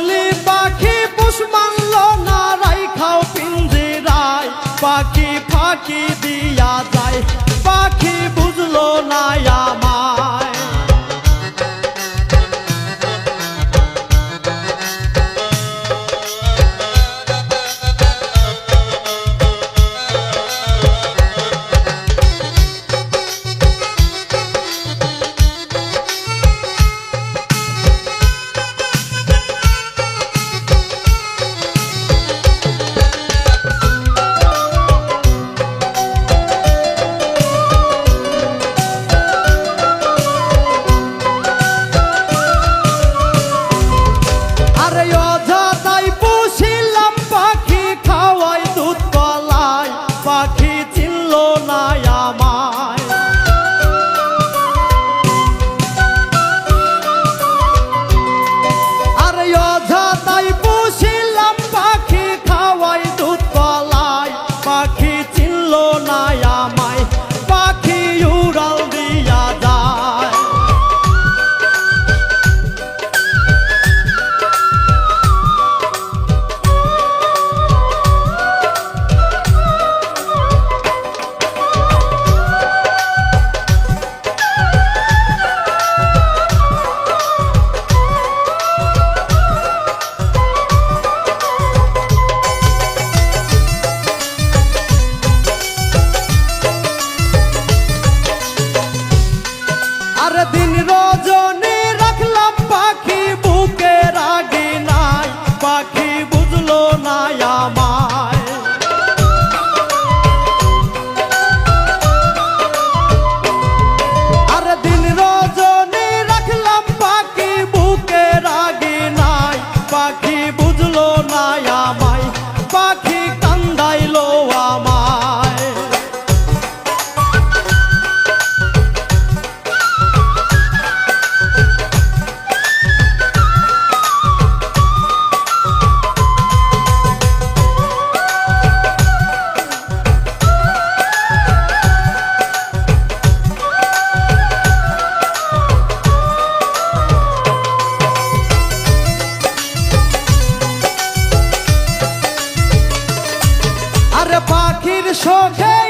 বললি পাখি পুষ মানল না রাই খাও পিঞ্জিরায়। পাখি ফাঁকি দিয়া যায়, পাখি বুঝলো না চিনল পাখির শোকে